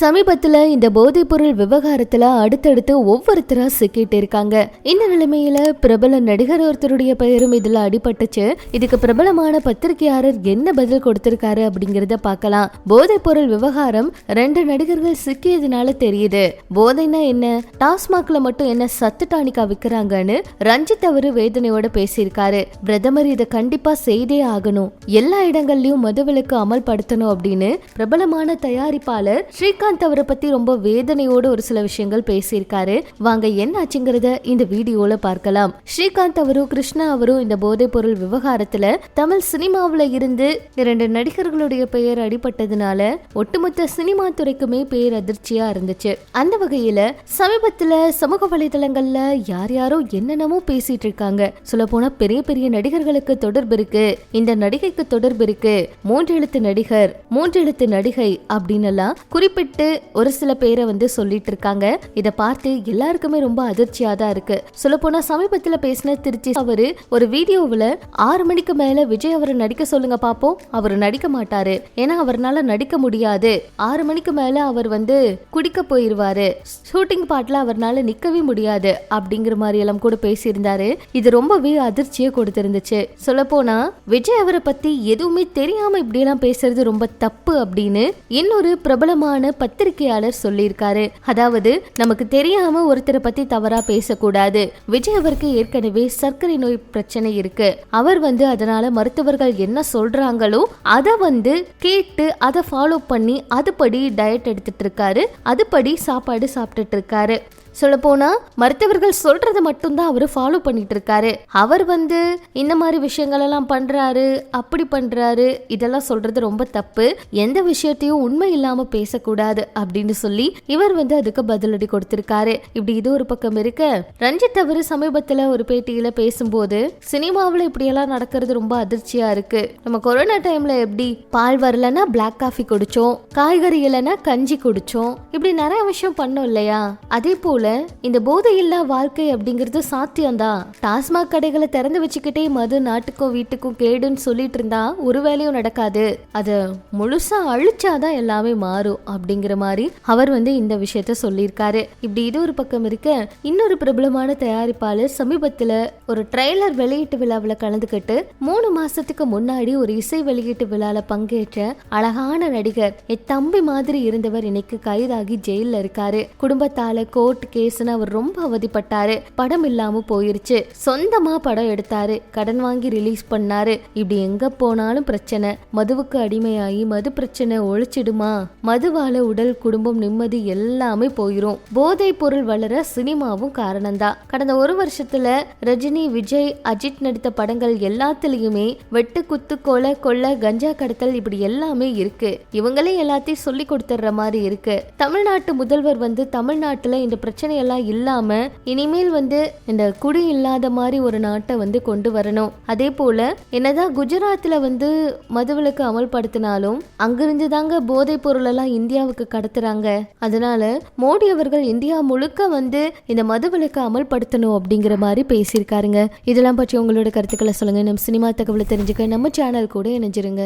சமீபத்துல இந்த போதைப்பொருள் விவகாரத்துல அடுத்தடுத்து ஒவ்வொருத்தரா சிக்கிட்டு இருக்காங்க. இந்த நிலைமையில பிரபல நடிகர் ஒருத்தருடைய பெயரும் இதுல அடிபட்டுச்சு. இதுக்கு பிரபலமான பத்திரிகையாளர் என்ன பதில் கொடுத்திருக்காரு அப்படிங்கறத பார்க்கலாம். போதைப்பொருள் விவகாரம் ரெண்டு நடிகர்கள் சிக்கியதுனால தெரியுது. போதைனா என்ன? டாஸ்மாக்ல மட்டும் என்ன சத்து டானிக்கா விக்கிறாங்கன்னு ரஞ்சித் அவரு வேதனையோட பேசியிருக்காரு. பிரதமர் இதை கண்டிப்பா செய்தே ஆகணும். எல்லா இடங்கள்லயும் மதுவிலக்கு அமல்படுத்தணும் அப்படின்னு பிரபலமான தயாரிப்பாளர் ஸ்ரீகாந்த் அவரை பத்தி ரொம்ப வேதனையோட ஒரு சில விஷயங்கள் பேசியிருக்காரு. வாங்க என்ன ஆச்சுங்கிறத இந்த வீடியோல பார்க்கலாம். ஸ்ரீகாந்த் அவரும் கிருஷ்ணா அவரும் இந்த போதைப் பொருள் விவகாரத்துல தமிழ் சினிமாவுல இருந்து இரண்டு நடிகர்களுடைய பெயர் அடிபட்டதுனால ஒட்டுமொத்த சினிமா துறைக்குமே பேர் அதிர்ச்சியா இருந்துச்சு. அந்த வகையில சமீபத்துல சமூக வலைதளங்கள்ல யார் யாரோ என்னென்னமோ பேசிட்டு இருக்காங்க. சொல்ல போனா பெரிய பெரிய நடிகர்களுக்கு தொடர்பு இருக்கு. இந்த நடிகைக்கு தொடர்பு இருக்கு. மூன்று எழுத்து நடிகர் மூன்று எழுத்து நடிகை அப்படின்னு எல்லாம் குறிப்பிட்டு ஒரு சில பேரை வந்து சொல்லிட்டு இருக்காங்க இதை பார்த்து எல்லாருக்குமே ரொம்ப அதிர்ச்சியா தான் இருக்கு. சொல்ல போனா சமீபத்துல பேசின திருச்சி அவரு ஒரு வீடியோவுல ஆறு மணிக்கு மேல விஜய் அவரை நடிக்க சொல்லுங்க பாப்போம். அவர் நடிக்க மாட்டாரு. ஏன்னா அவர்னால நடிக்க முடியாது. ஆறு மணிக்கு மேல அவர் வந்து குடிக்க போயிருவாரு. ஷூட்டிங் பாட்ல அவர்னால நிக்கவே முடியாது அப்படிங்கிற மாதிரி எல்லாம் கூட பேசியிருந்தாரு. இது ரொம்பவே அதிர்ச்சியை கொடுத்திருந்துச்சு. சொல்ல போனா விஜய் அவரை பத்தி எதுவுமே தெரியாம இப்படி எல்லாம் பேசுறது ரொம்ப தப்பு அப்படின்னு இன்னொரு பிரபலமான பத்திரிகையாளர் சொல்லியிருக்காரு. அதாவது நமக்கு தெரியாம ஒருத்தரை பத்தி தவறா பேசக்கூடாது. விஜய் அவருக்கு ஏற்கனவே சர்க்கரை நோய் பிரச்சனை இருக்கு. அவர் வந்து அதனால மருத்துவர்கள் என்ன சொல்றாங்களோ அதை வந்து கேட்டு அதை ஃபாலோ பண்ணி அதுபடி டயட் எடுத்துட்டு இருக்காரு. அதுபடி சாப்பாடு சாப்பிட்டுட்டு இருக்காரு. சொல்லப்போனா மருத்துவர்கள் சொல்றத மட்டும்தான் அவர் ஃபாலோ பண்ணிட்டு இருக்காரு அவர் வந்து இந்த மாதிரி விஷயங்கள் எல்லாம் பண்றாரு அப்படி பண்றாரு இதெல்லாம் சொல்றது ரொம்ப தப்பு எந்த விஷயத்தையும் உண்மை இல்லாம பேசக்கூடாது அப்படின்னு சொல்லி இவர் வந்து அதுக்கு பதிலடி கொடுத்திருக்காரு. இப்படி இது ஒரு பக்கம் இருக்க. ரஞ்சித் அவர் சமீபத்துல ஒரு பேட்டியில பேசும்போது சினிமாவில் இப்படியெல்லாம் நடக்கிறது ரொம்ப அதிர்ச்சியா இருக்கு. நம்ம கொரோனா டைம்ல எப்படி பால் வரலன்னா பிளாக் காஃபி குடிச்சோம் காய்கறி இல்லைன்னா கஞ்சி குடிச்சோம் இப்படி நிறைய விஷயம் பண்ணோம் இல்லையா? அதே போல இந்த போதையில்லா வாழ்க்கை அப்படிங்கிறது சாத்தியம்தான் டாஸ்மாக் கடைகளை திறந்து வச்சுக்கிட்டே மது நாட்டுக்கும் வீட்டுக்கும் கேடுன்னு சொல்லிட்டு இருந்தா ஒரு வேலையும் நடக்காது. அதை முழுசா அழிச்சாதான் எல்லாமே மாறும் அப்படிங்கிற மாதிரி அவர் வந்து இந்த விஷயத்த சொல்லியிருக்காரு. இப்படி இது ஒரு பக்கம் இருக்க இன்னொரு பிரபலமான தயாரிப்பாளர் சமீபத்துல ஒரு ட்ரெய்லர் வெளியீட்டு விழாவில் கலந்துக்கிட்டு மூணு மாசத்துக்கு முன்னாடி ஒரு இசை வெளியீட்டு விழால பங்கேற்ற அழகான நடிகர் என் தம்பி மாதிரி இருந்தவர் இன்னைக்கு கைதாகி ஜெயில இருக்காரு. குடும்பத்தால கோர்ட் கேஸ்னு அவர் ரொம்ப அவதிப்பட்டாரு. படம் இல்லாம போயிருச்சு. சொந்தமா படம் எடுத்தாரு. கடன் வாங்கி ரிலீஸ் பண்ணாரு. இப்படி எங்க போனாலும் பிரச்சனை. மதுவுக்கு அடிமையாகி மது பிரச்சனை ஒழிச்சிடுமா? மதுவால உடல் குடும்பம் நிம்மதி எல்லாமே போயிரும். போதைப் பொருள் வளர சினிமாவும் காரணம்தான். கடந்த ஒரு வருஷத்துல ரஜினி விஜய் அஜித் நடித்த படங்கள் எல்லாத்துலயுமே வெட்டு குத்து கொலை கொள்ள கஞ்சா கடத்தல் இப்படி எல்லாமே இருக்கு. இவங்களே எல்லாத்தையும் சொல்லி கொடுத்துட்ற மாதிரி இருக்கு. தமிழ்நாட்டு முதல்வர் வந்து தமிழ்நாட்டுல இந்த பிரச்சனை பிரச்சனையெல்லாம் இல்லாம இனிமேல் வந்து இந்த குடி இல்லாத மாதிரி ஒரு நாட்டை வந்து கொண்டு வரணும். அதே போல என்னதான் குஜராத்ல வந்து மதுவிலக்கு அமல்படுத்தினாலும் அங்கிருந்து தாங்க போதைப் பொருளெல்லாம் இந்தியாவுக்கு கடத்துறாங்க. அதனால மோடி அவர்கள் இந்தியா முழுக்க வந்து இந்த மதுவிலக்கு அமல்படுத்தணும் அப்படிங்கிற மாதிரி பேசியிருக்காருங்க. இதெல்லாம் பற்றி உங்களோட கருத்துக்களை சொல்லுங்க. நம்ம சினிமா தகவலை தெரிஞ்சுக்க நம்ம சேனல் கூட இணைஞ்சிருங்க.